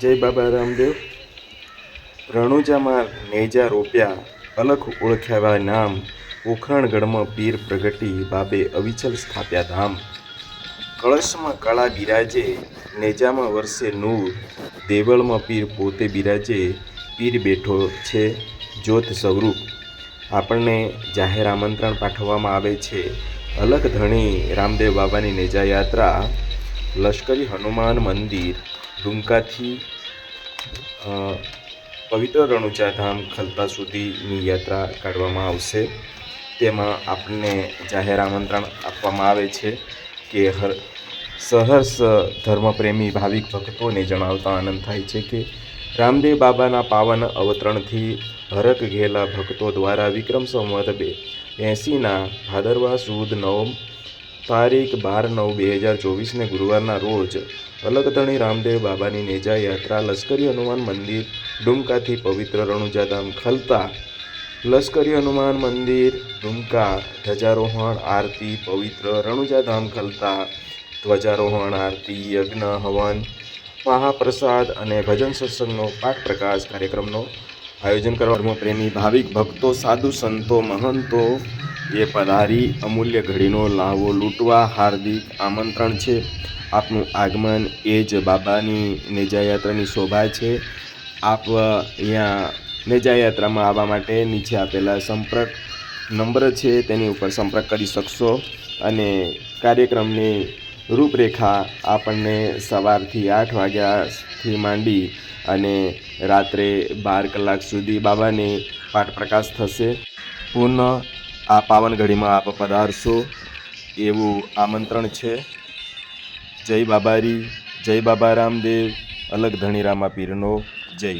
જય બાબા રામદેવ. રણુજામાં નેજા રોપ્યા, અલખ ઓળખ્યાવા નામ ઉખરણગઢમાં પીર પ્રગટી બાબે અવિચલ સ્થાપ્યા ધામ. કળશમાં કળા બિરાજે, નેજામાં વર્ષે નૂર, દેવળમાં પીર પોતે બિરાજે, પીર બેઠો છે જ્યોત સ્વરૂપ. આપણને જાહેર આમંત્રણ પાઠવવામાં આવે છે. અલખ ધણી રામદેવ બાબાની નેજા યાત્રા, લશ્કરી હનુમાન મંદિર ડુમકાથી પવિત્ર રણુચાધામ ખલતા સુધીની યાત્રા કાઢવામાં આવશે. તેમાં આપણને જાહેર આમંત્રણ આપવામાં આવે છે કે હર, સહર્ષ ધર્મપ્રેમી ભાવિક ભક્તોને જણાવતા આનંદ થાય છે કે રામદેવ બાબાના પાવન અવતરણથી હરક ઘેલા ભક્તો દ્વારા વિક્રમ સંવત બે, એંસીના ભાદરવા સુદ નવમ તારીખ બાર નવ બે હજાર ચોવીસને ગુરુવારના રોજ અલગધણી રામદેવ બાબાની નેજા યાત્રા લશ્કરી હનુમાન મંદિર, ડુમકાથી પવિત્ર રણુજાધામ ખલતા, લશ્કરી હનુમાન મંદિર, ડુમકા, ધ્વજારોહણ આરતી, પવિત્ર રણુજાધામ ખલતા, ધ્વજારોહણ આરતી, યજ્ઞ, હવન, મહાપ્રસાદ અને ભજન સત્સંગનો પાઠ પ્રકાશ કાર્યક્રમનો આયોજન કરવા પ્રેમી, ભાવિક ભક્તો, સાધુ સંતો, મહંતો, એ પધારી અમૂલ્ય ઘડીનો લાવો લૂંટવા હાર્દિક આમંત્રણ છે. આપનું આગમન એ જ બાબાની નેજાયાત્રાની શોભા છે. આપ અહીંયા નેજાયાત્રામાં આવવા માટે નીચે આપેલા સંપર્ક નંબર છે, તેની ઉપર સંપર્ક કરી શકશો અને કાર્યક્રમની રૂપરેખા આપણને સવારથી આઠ વાગ્યાથી માંડી અને રાત્રે બાર કલાક સુધી બાબાની પાઠ પ્રકાશ થશે. પુનઃ આ પાવન ઘડીમાં આપ પધારશો એવું આમંત્રણ છે. જય બાબારી જય બાબા રામદેવ અલગ ધણીરામા પીરનો જય.